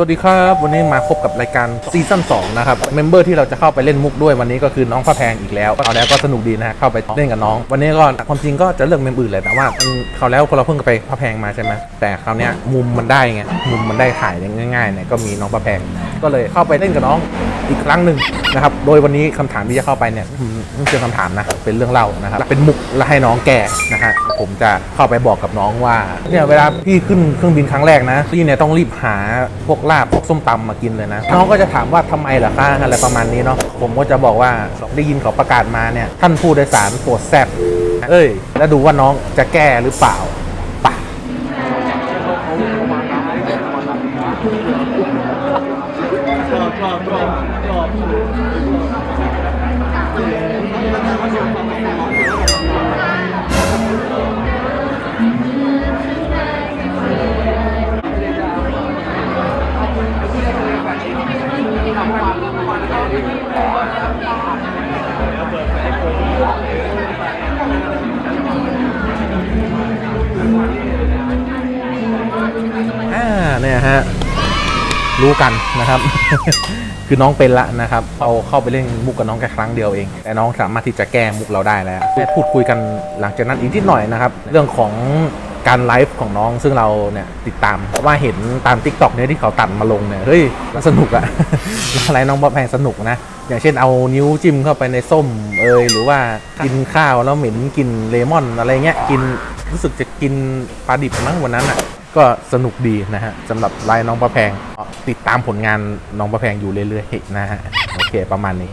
วัสดีครับ วันนี้มาพบกับรายการซีซั่น2นะครับเมมเบอร์ที่เราจะเข้าไปเล่นมุกด้วยวันนี้ก็คือน้องพระแพงอีกแล้วเอาแล้วก็สนุกดีนะเข้าไปเล่นกับน้อง วันนี้ก็ความจริงก็จะเลือกเมมอื่นเลยแต่ว่าเขาวแล้วคนเราเพิ่งไปพระแพงมาใช่ไหมแต่คราวนี้มุมมันได้ไงมุมมันได้ถ่ายง่ายๆเนี่ยก็มีน้องพระแพง ก็เลยเข้าไปเล่นกับน้องอีกครั้งหนึ่งนะครับ โดยวันนี้คำถามที่จะเข้าไปเนี่ยไม่เชิงคำถามนะ เป็นเรื่องเล่านะครับ เป็นมุกแล้วให้น้องแก่นะฮะ ผมจะเข้าไปบอกกับน้องว่า เนี่ยเวลาพี่ขึ้นเครื่องบินครั้งแรกนะ พี่เนี่ยต้องรีบหาพวกลาบพวกส้มตำมากินเลยนะ น้องก็จะถามว่าทำไมเหรอคะอะไรประมาณนี้เนาะ ผมก็จะบอกว่าได้ยินเขาประกาศมาเนี่ย ท่านผู้โดยสารโปรดแซบเอ้ย แล้วดูว่าน้องจะแก้หรือเปล่าปะ ไป่ะอ่า รู้กันนะครับ คือน้องเป็นละนะครับเอาเข้าไปเล่นมุกกับน้องแค่ครั้งเดียวเอง แต่น้องสามารถที่จะแก้มุกเราได้แล้วพูดคุยกันหลังจากนั้นอีกนิดหน่อยนะครับเรื่องของการไลฟ์ของน้องซึ่งเราเนี่ยติดตามเพราะว่าเห็นตาม t ิ k t o k เนี่ยที่เขาตัดมาลงเนี่ยเฮ้ยมันสนุกอะอะไรน้องบ๊อบแพงสนุกนะ อย่างเช่นเอานิ้วจิ้มเข้าไปในส้มเอยหรือว่ากินข้าวแล้วเหม็นกินเลมอนอะไรเงี้ยกินรู้สึกจะกินปลาดิบมั้งวันนั้นอะ ก็สนุกดีนะฮะสำหรับไลน์น้องประแพง ติดตามผลงานน้องประแพงอยู่เรื่อยๆนะฮะโอเคประมาณนี้